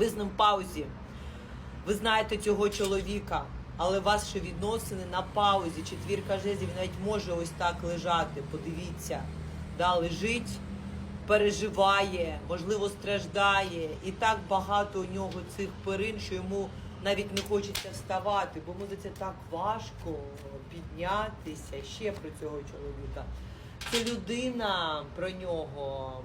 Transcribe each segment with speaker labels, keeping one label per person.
Speaker 1: Ви з ним в паузі. Ви знаєте цього чоловіка, але ваші відносини на паузі. Четвірка жезлів навіть може ось так лежати. Подивіться, да, лежить, переживає, можливо, страждає. І так багато у нього цих перин, що йому навіть не хочеться вставати, бо за це так важко піднятися ще про цього чоловіка. Це людина про нього.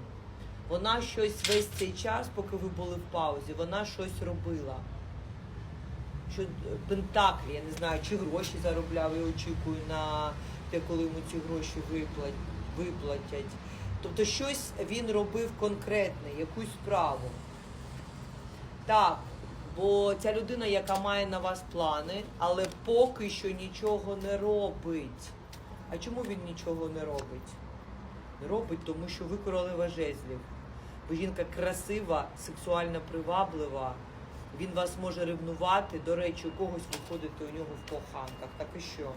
Speaker 1: Вона щось весь цей час, поки ви були в паузі, вона щось робила. Що е, Пентаклі, я не знаю, чи гроші заробляв, я очікую на те, коли йому ці гроші виплатять. Тобто щось він робив конкретне, якусь справу. Так, бо ця людина, яка має на вас плани, але поки що нічого не робить. А чому він нічого не робить? Не робить, тому що ви королева жезлів. Ви жінка красива, сексуально приваблива. Він вас може ревнувати. До речі, у когось ви ходите у нього в коханках. Так і що?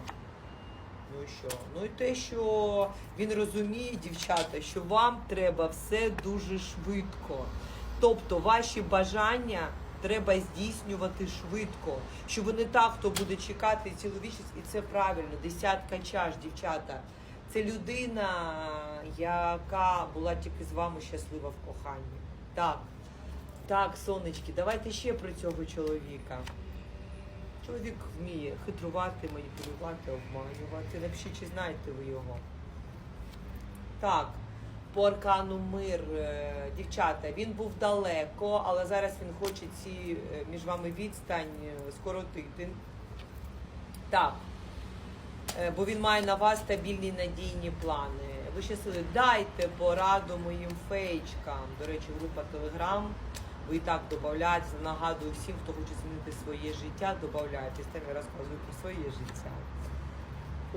Speaker 1: Ну і що? Ну і те, що він розуміє, дівчата, що вам треба все дуже швидко. Тобто ваші бажання треба здійснювати швидко. Що ви не так, хто буде чекати цілу і це правильно. Десятка чаш, дівчата. Це людина, яка була тільки з вами щаслива в коханні. Так, так, сонечки, давайте ще про цього чоловіка. Чоловік вміє хитрувати, маніпулювати, обманювати. Напишіть, чи знаєте ви його. Так, по аркану мир, е, дівчата, він був далеко, але зараз він хоче ці е, між вами відстань е, скоротити. Так. Е, Бо він має на вас стабільні надійні плани. Ви щасливі, дайте пораду моїм фейчкам. До речі, група Телеграм. Ви і так додаєтеся. Нагадую всім, хто хоче змінити своє життя, додайтесь. Там я розказую про своє життя.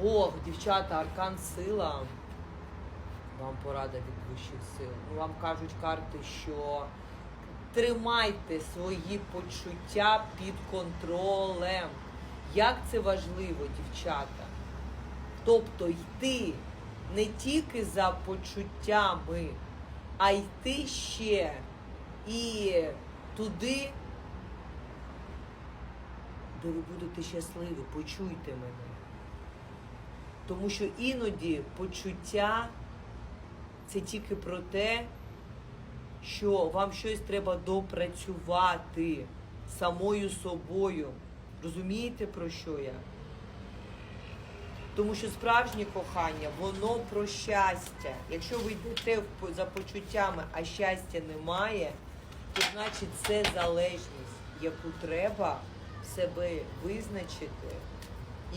Speaker 1: Ох, дівчата, аркан сила. Вам порада від вищих сил. Ну, вам кажуть карти, що тримайте свої почуття під контролем. Як це важливо, дівчата? Тобто йти не тільки за почуттями, а йти ще і туди, де ви будете щасливі, почуйте мене. Тому що іноді почуття це тільки про те, що вам щось треба допрацювати самою собою. Розумієте, про що я? Тому що справжнє кохання, воно про щастя. Якщо ви йдете за почуттями, а щастя немає, то значить це залежність, яку треба в себе визначити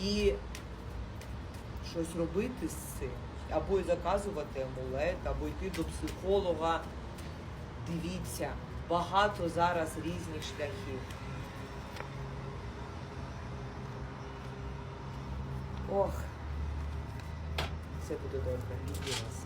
Speaker 1: і щось робити з цим. Або заказувати амулет, або йти до психолога. Дивіться, багато зараз різних шляхів. Ох, все буде добре, люблю вас.